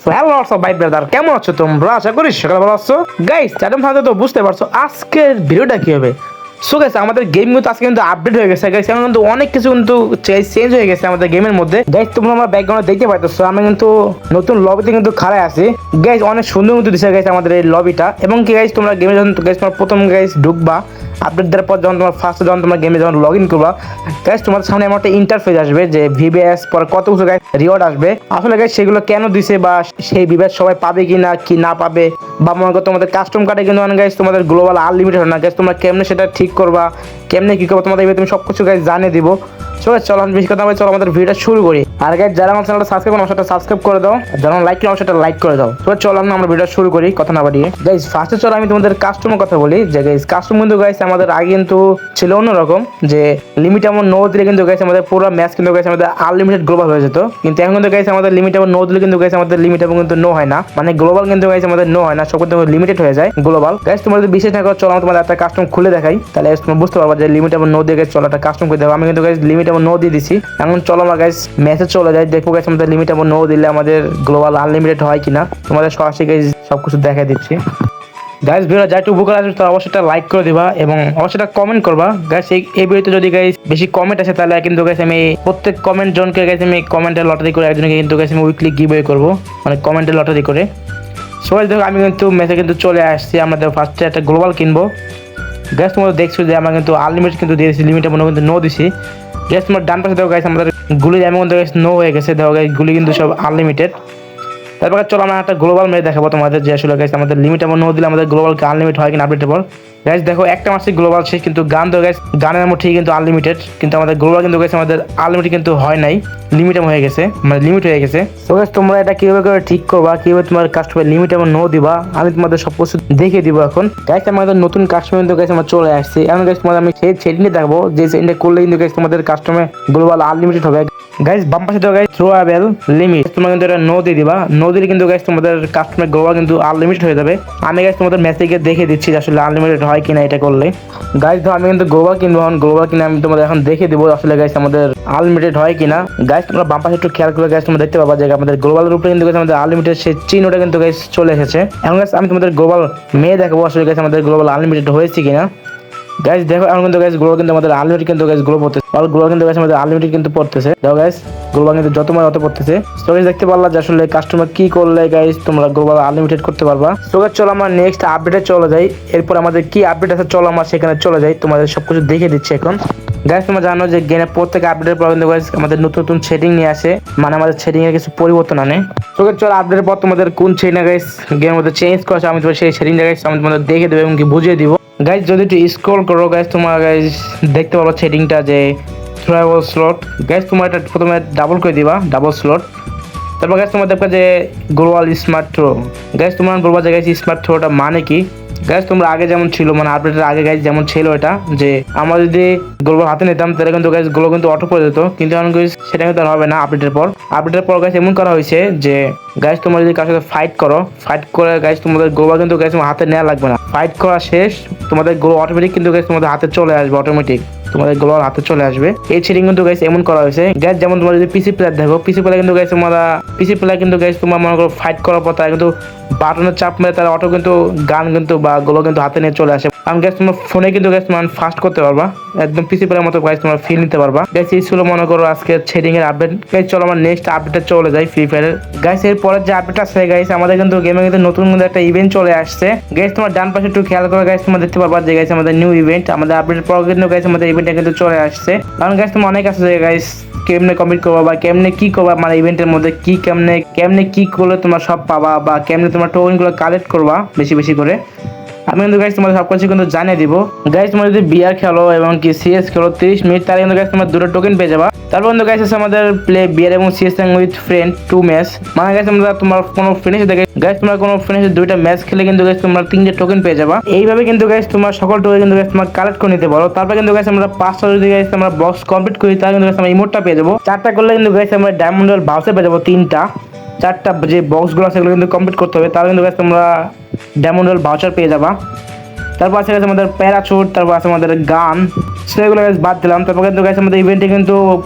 Hello সব ভাই brother কেমন আছো তোমরা? আশা করি সকাল ভালো আছো। গাইস চ্যানেল থাকতে তো বুঝতে পারছ, আজকের ভিডিওটা কি হবে? সো গাইস আমাদের গেম কিন্তু আজকে কিন্তু আপডেট হয়ে গেছে। গাইস এখন কিন্তু অনেক কিছু কিন্তু চেঞ্জ হয়ে গেছে আমাদের গেমের মধ্যে। গাইস তোমরা আমার ব্যাকগ্রাউন্ডে দেখতে পাইতেছো, আমি কিন্তু নতুন লবিতে কিন্তু খাড়ায় আছি। গাইস অনেক সুন্দর কিন্তু দিছে গাইস আমাদের এই লবিটা এবং কি গাইস তোমরা গেমে যখন গাইস তোমার প্রথম গাইস ঢুকবা। আপডেট দেওয়ার পর যখন তোমার ফার্স্ট যখন তোমার গেমে যখন লগ ইন করবা গাইস তোমার সামনে এমন একটা ইন্টারফেস আসবে যে ভিবিএস পর কত কিছু গাইস রিওয়ার্ড আসবে। আসলে গাইস সেগুলো কেন দিছে বা সেই ভিবিএস সবাই পাবে কি না কি না পাবে, বা মনে করো তোমাদের কাস্টম কার্ডে কিন্তু মানে গাইস তোমাদের গ্লোবাল আনলিমিটেড হয় না। গাইস তোমরা কেমনে সেটা ঠিক করবা, কেমনে কি করবা, তোমাদের তুমি সব কিছু গাইস জানিয়ে দিব। চলো চলো, আমি বেশি কথা বলে চলো, আমাদের ভিডিওটা শুরু করি। আর গাইস যারা আমার চ্যানেলটা সাবস্ক্রাইব করো সেটা সাবস্ক্রাইব করে দাও। যারা লাইক করো সেটা লাইক করে দাও। তো চলো, আমরা ভিডিও শুরু করি, কথা না বাড়িয়ে। গাইস ফার্স্টে চলো, আমি তোমাদের কাস্টমার কথা বলি। যে গাইস কাস্টম কিন্তু গাইস আমাদের আগে কিন্তু ছিল অন্যরকম। যে লিমিট এমন নো দিলে কিন্তু গাইস আমাদের পুরো ম্যাচ কিন্তু গাইস আমাদের আনলিমিটেড গ্লোবাল হয়ে যেত। কিন্তু এখন কিন্তু গাইস আমাদের লিমিট এমন নো দিলে কিন্তু গাইস আমাদের লিমিট এবং কিন্তু নো হয় না। মানে গ্লোবাল কিন্তু গাইস আমাদের নো হয় না। সব কিন্তু লিমিটেড হয়ে যায় গ্লোবাল গাইস তোমার যদি বিশেষ না করো, চলো, আমি তোমাদের একটা কাস্টম খুলে দেখাই। তাহলে তোমরা বুঝতে পারবা যে লিমিট এবং নো দিয়ে চলো, একটা কাস্টম করে দেবো আমি কিন্তু গাইস লিমিট এবং নো দিয়ে দিছি। এখন চলো আমরা গাইস ম্যাচে চলে যাই। দেখব গাইস আমাদের লিমিট এবং নো দিলে আমাদের গ্লোবাল আনলিমিটেড হয় কিনা। তোমাদের সরাসরি গাইস সব কিছু দেখাই দিচ্ছি। গাইস ভিডিও যা একটু উপকার আসবে তো অবশ্যই একটা লাইক করে দিবা এবং অবশ্যই একটা কমেন্ট করবা। গাইস এই ভিডিওতে যদি গাইস বেশি কমেন্ট আসে, তাহলে কিন্তু গাইস আমি প্রত্যেক কমেন্ট জনকে গাইস আমি কমেন্টে লটারি করে একজনকে কিন্তু গাইস আমি উইকলি গিভওয়ে করব। মানে কমেন্টে লটারি করে। সবাই দেখো, আমি কিন্তু ম্যাচে কিন্তু চলে আসছি। আমাদের ফার্স্টে একটা গ্লোবাল কিনবো। গ্যাস তোমরা দেখছ যে আমরা কিন্তু আনলিমিটেড কিন্তু দিয়েছি লিমিটের মনে কিন্তু নো দিছি। গ্যাস তোমার ডান পাশে দেখো গাইস আমাদের গুলির এমন দেখো নো হয়ে গেছে, দেখো গাইস গুলি কিন্তু সব আনলিমিটেড তারপর চলো আমরা একটা গ্লোবাল মেয়ে দেখাবো তোমাদের, যে আসলে গাইস আমাদের লিমিট এমন নো দিলে আমাদের গ্লোবাল আনলিমিট হয় কিনা আপডেটের পর। গাইস দেখো, একটা মাসে গ্লোবাল শেষ, কিন্তু গান তো গাইস গানের মধ্যে ঠিক কিন্তু আনলিমিটেড কিন্তু আমাদের গ্লোবাল কিন্তু গাইস আমাদের আনলিমিটেড কিন্তু হয় নাই লিমিট হয়ে গেছে মানে লিমিট হয়ে গেছে। তো গাইস তোমরা এটা কীভাবে করে ঠিক করবা, কীভাবে তোমার কাস্টমার লিমিট এমন নো দিবা, আমি তোমাদের সব কিছু দেখে দিব এখন। গাইস আমাদের নতুন কাস্টমার কিন্তু গাইস আমরা চলে আসছে। এখন গাইস তোমাদের আমি সেই সেটিংটা দেখাবো, যে সেটিংটা করলে কিন্তু গাইস তোমাদের কাস্টমার গ্লোবাল আনলিমিটেড হবে। গাইস বাম পাশে তো গাইস থ্রোয়াবেল লিমিট তোমরা কিন্তু এটা নো দিয়ে দিবা। নো দিলে কিন্তু গাইস তোমাদের কাস্টমার গ্লোবাল কিন্তু আনলিমিটেড হয়ে যাবে। আমি গাইস তোমাদের মেসেজে দেখে দিচ্ছি আসলে আনলিমিটেড হয় কিনা এটা করলে। গাইস তো আমি কিন্তু গ্লোবাল কিনবো এখন। গ্লোবাল কিনে আমি তোমাদের এখন দেখে দেবো আসলে গাইস আমাদের আনলিমিটেড হয় কিনা। গাইস তোমরা বাম পাশে একটু খেয়াল করে গাইস তোমরা দেখতে পাবা যে আমাদের গ্লোবালের উপরে কিন্তু আমাদের আনলিমিটেড সেই চিহ্নটা কিন্তু গাইস চলে এসেছে। এখন গাইস আমি তোমাদের গ্লোবাল মেয়ে দেখব আসলে গাইস আমাদের গ্লোবাল আনলিমিটেড হয়েছে কিনা। গাইস দেখো, এখন কিন্তু গাইস গ্লোবাল কিন্তু আমাদের আনলিমিটেড কিন্তু গাইস গ্লো পড়তেছে। অল গ্লোবাল কিন্তু গাইস আমাদের আনলিমিটেড কিন্তু পড়তেছে। দেখো গাইস গ্লোবাল কিন্তু যত মানে অত পড়তেছে। তো গাইস দেখতে পারলা যে আসলে কাস্টমার কি করলে গাইস তোমরা গ্লোবাল আনলিমিটেড করতে পারবা। তো গাইস চলো আমরা নেক্সট আপডেটে চলে যাই। এরপর আমাদের কি আপডেট আছে চলো আমরা সেখানে চলে যাই। তোমাদের সবকিছু দেখে দিচ্ছি এখন। গাইস তোমরা জানো যে গেমের প্রত্যেক আপডেটের পর কিন্তু গাইস আমাদের নতুন নতুন সেটিং নিয়ে আসে। মানে আমাদের সেটিং এর কিছু পরিবর্তন আনে। তো গাইস চলো আপডেটের পর তোমাদের কোন সেটিং গাইস গেমের মধ্যে চেঞ্জ করেছে, আমি তোমাদের সেই সেটিংটা গাইস আমি তোমাদের দেখে দেবো এবং কি বুঝিয়ে দিব। গাইস যদি একটু স্ক্রল করো গাইজ তোমার গাইজ দেখতে পাবো সেটিংটা যে ট্রাভেল স্লট গাইস তোমার এটা প্রথমে ডাবল করে দিবা ডাবল স্লট তারপর গাইস তোমার দেখবা যে গ্লোবাল স্মার্ট থ্রো গাইস তোমার বলবা যে গাইস স্মার্ট থ্রোটা মানে কি? গাইস তোমরা আগে যেমন ছিল মানে আপডেটের আগে গাইজ যেমন ছিল এটা, যে আমরা যদি গ্লোবাল হাতে নিতাম, তাহলে কিন্তু গাইজ গ্লো কিন্তু অটো করে যেত কিন্তু এখন গাইজ সেটা কিন্তু হবে না আপডেটের পর। আপডেটের পর গাইজ এমন করা হয়েছে যে গাইজ তোমরা যদি কার সাথে ফাইট করো ফাইট করে গাইজ তোমাদের গ্লোবাল কিন্তু গাইজ হাতে নেওয়া লাগবে না। ফাইট করা শেষ, তোমাদের গ্লো অটোমেটিক কিন্তু গাইজ তোমাদের হাতে চলে আসবে অটোমেটিক তোমাদের গ্লোয়ার হাতে চলে আসবে। এই সেটিং কিন্তু গাইস এমন করা হয়েছে। গ্যাস যেমন তোমরা যদি পিসি প্লেয়ার দেখো পিসি প্লেয়ার কিন্তু গাইস তোমরা পিসি প্লেয়ার কিন্তু গাইস তোমার মনে করো ফাইট করার পর তারা কিন্তু বাটনের চাপ মেরে তারা অটো কিন্তু গান কিন্তু বা গুলো কিন্তু হাতে নিয়ে চলে আসে। কারণ গ্যাস তোমার ফোনে কিন্তু গ্যাস তোমার ফাস্ট করতে পারবা। একদম পিসি প্লেয়ার মতো গাইস তোমার ফিল নিতে পারবা। গাইস এই ছিল মনে করো আজকে সেটিং এর আপডেট গাইস চলো আমার নেক্সট আপডেটে চলে যাই ফ্রি ফায়ারের গাইস এর পরের যে আপডেট আছে গাইস আমাদের কিন্তু গেমে কিন্তু নতুন কিন্তু একটা ইভেন্ট চলে আসছে। গাইস তোমার ডান পাশে একটু খেয়াল করে গাইস তোমরা দেখতে পারবা যে গাইস আমাদের নিউ ইভেন্ট আমাদের আপডেট পর কিন্তু গাইস আমাদের ইভেন্টটা কিন্তু চলে আসছে। কারণ গাইস তোমার অনেক আছে গাইস কেমনে কমপ্লিট করবা বা কেমনে কি করবা মানে ইভেন্টের মধ্যে কি কেমনে কেমনে কি করলে তোমরা সব পাবা বা কেমনে তোমার টোকেনগুলো কালেক্ট করবা, বেশি বেশি করে। আমি কিন্তু গাইস তোমাদের সব কিছু কিন্তু জানিয়ে দিব গাইস তোমরা যদি বিয়ার খেলো এবং কি সিএস খেলো তিরিশ মিনিট তাহলে কিন্তু গাইস তোমার দুটো টোকেন পেয়ে যাবা তারপর কিন্তু আছে আমাদের প্লে বিয়ার এবং CS with friend to match মানে গাইস তোমরা তোমার কোনো ফ্রেন্ডের দেখে গাইস তোমার কোনো সাথে দুইটা ম্যাচ খেলে কিন্তু গাইস তোমরা তিনটে টোকেন পেয়ে যাবা এইভাবে কিন্তু গাইস তোমার সকল টোকেন কিন্তু গাইস তোমার কালেক্ট করে নিতে পারো তারপর কিন্তু গাইস আমরা পাঁচটা যদি গাইস আমরা বক্স কমপ্লিট করি তাহলে কিন্তু গাইস আমরা ইমোটটা পেয়ে যাব চারটা করলে কিন্তু গাইস আমরা ডায়মন্ডের বাউসে পেয়ে যাব তিনটা চারটা যে বক্সগুলো সেগুলো কিন্তু কমপ্লিট করতে হবে তাহলে কিন্তু গাইস তোমরা ডায়মন্ডের ভাউচার পেয়ে যাবা। তারপর আছে গেছে আমাদের প্যারাচুট তারপর আছে আমাদের গান সেগুলো গাছ বাদ দিলাম। তারপর কিন্তু গেছে আমাদের ইভেন্টে কিন্তু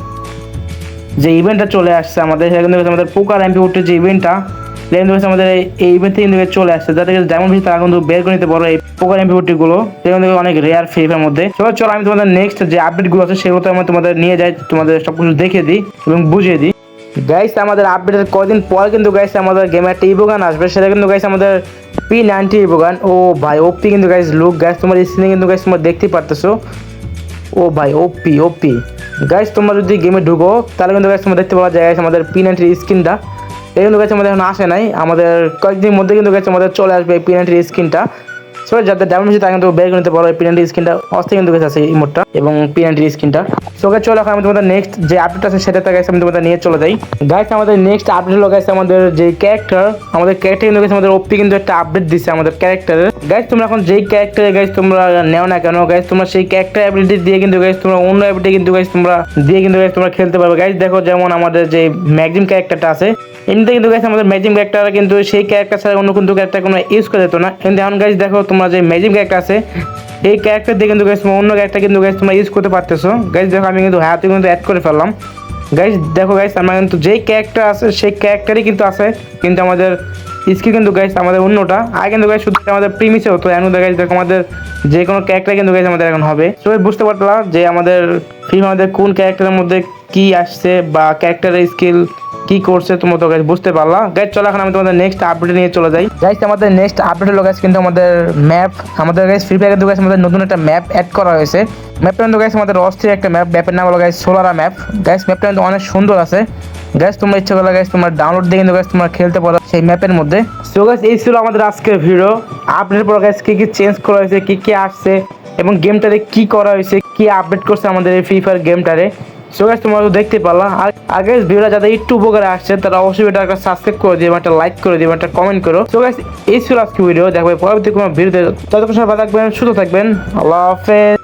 যে ইভেন্টটা চলে আসছে আমাদের, সেটা কিন্তু আমাদের পোকার এমপি উঠে যে ইভেন্টটা প্লেন কিন্তু আমাদের এই- ইভেন্ট কিন্তু চলে আসছে। যাতে যেমন বেশি তারা কিন্তু বের করে নিতে পারো এই পোকার এমপিটি গুলো সেখান থেকে অনেক রেয়ার ফ্রিফের মধ্যে। চলো চলো আমি তোমাদের নেক্সট যে আপডেটগুলো আছে সেগুলো তো আমি তোমাদের নিয়ে যাই, তোমাদের সবকিছু দেখিয়ে দিই এবং বুঝিয়ে দিই। গাইস আমাদের আপডেটের কদিন পর কিন্তু গাইস আমাদের গেমে একটা ইবোগান আসবে, সেটা কিন্তু গাইস আমাদের পি নাইনটি ইবোগান। ও ভাই ওপি কিন্তু গাইস লুক গাইস তোমার স্ক্রিনে কিন্তু গাইস তোমরা দেখতেই পারতেছো। ও ভাই ওপি ওপি গাইস তোমরা যদি গেমে ঢুকো, তাহলে কিন্তু গাইস তোমরা দেখতে পাওয়া যায় গাইস আমাদের পি নাইনটির স্ক্রিনটা এই কিন্তু গাইস আমাদের এখন আসে নাই। আমাদের কয়েকদিনের মধ্যে কিন্তু গাইস আমাদের চলে আসবে পি নাইনটির স্ক্রিনটা সো যাদের ডায়মন্ড আছে তারা কিন্তু বের করে নিতে পারো এই পিনান্টি স্ক্রিনটা অস্থির কিন্তু গেছে এই মোডটা এবং পিনান্টি স্ক্রিনটা সো গাইস চলো, এখন আমি তোমাদের নেক্সট যে আপডেট আছে সেটাতে গাইস আমি তোমাদের নিয়ে চলে যাই। গাইস আমাদের নেক্সট আপডেট হলো গাইস আমাদের যে ক্যারেক্টার আমাদের ক্যারেক্টার কিন্তু গাইস আমাদের ওপি কিন্তু একটা আপডেট দিচ্ছে আমাদের ক্যারেক্টারের গাইস তোমরা এখন যেই ক্যারেক্টারে গাইস তোমরা নেও না কেন গাইস তোমরা সেই ক্যারেক্টার অ্যাবিলিটি দিয়ে কিন্তু গাইস তোমরা অন্য অ্যাবিলিটি কিন্তু গাইস তোমরা দিয়ে কিন্তু গাইস তোমরা খেলতে পারবে। গাইস দেখো যেমন আমাদের যে ম্যাগজিম ক্যারেক্টারটা আছে, এমনিতে কিন্তু গাইস আমাদের ম্যাজিম ক্যারেক্টার কিন্তু সেই ক্যারেক্টার ছাড়া অন্য কিন্তু ক্যারেক্টার কোনো ইউজ করা যেত না। কিন্তু এখন গাইস দেখো তোমরা যে ম্যাজিম ক্যারেক্টার আছে, এই ক্যারেক্টার দিয়ে কিন্তু গাইস অন্য ক্যারেক্টার কিন্তু গাইস তোমরা ইউজ করতে পারতেছো। গাইস দেখো আমি কিন্তু হাতে কিন্তু অ্যাড করে ফেললাম। গাইস দেখো গাইস আমরা কিন্তু যেই ক্যারেক্টার আছে, সেই ক্যারেক্টারই কিন্তু আছে, কিন্তু আমাদের স্কিল কিন্তু গাইস আমাদের অন্যটা। আগে কিন্তু গাইস শুধু আমাদের প্রিমিসে হতো। এখন গাইস দেখো আমাদের যে কোনো ক্যারেক্টার কিন্তু গাইস আমাদের এখন হবে। সবাই বুঝতে পারলাম যে আমাদের ফিল্ম আমাদের কোন ক্যারেক্টারের মধ্যে কি আসছে বা ক্যারেক্টারের স্কিল কি করছে তোমরা তো বুঝতে পারলা? গাইস চলো এখন আমি তোমাদের নেক্সট আপডেট নিয়ে চলে যাই। গাইস আমাদের নেক্সট আপডেট হলো গাইস কিন্তু আমাদের ম্যাপ আমাদের গাইস ফ্রি ফায়ার গাইস আমাদের নতুন একটা ম্যাপ অ্যাড করা হয়েছে। ম্যাপটা কিন্তু গাইস আমাদের অস্থির একটা ম্যাপ ম্যাপের নাম হলো গাইস সোলারা ম্যাপ গাইস ম্যাপটা কিন্তু অনেক সুন্দর আছে। গাইস তোমরা ইচ্ছা করলে গাইস তোমরা ডাউনলোড দিয়ে কিন্তু গাইস তোমরা খেলতে পারো সেই ম্যাপের মধ্যে। সো গাইস এই ছিল আমাদের আজকের ভিডিও আপডেট পর গাইস কি কি চেঞ্জ করা হয়েছে কি কি আসছে এবং গেমটারে কি করা হয়েছে কি আপডেট করছে আমাদের এই ফ্রি ফায়ার গেমটারে সো গাইস তোমরা তো দেখতে পারলা। আর আগে ভিডিওটা যাদের একটু উপকারে আসছে, তারা অবশ্যই এটা একটা সাবস্ক্রাইব করে দিও, একটা লাইক করে দিও, একটা কমেন্ট করো। সো গাইস এই ছিল আজকে ভিডিও দেখবে পরবর্তী কোনো ভিডিওতে ততক্ষণ সবাই থাকবেন, সুস্থ থাকবেন। আল্লাহ হাফেজ।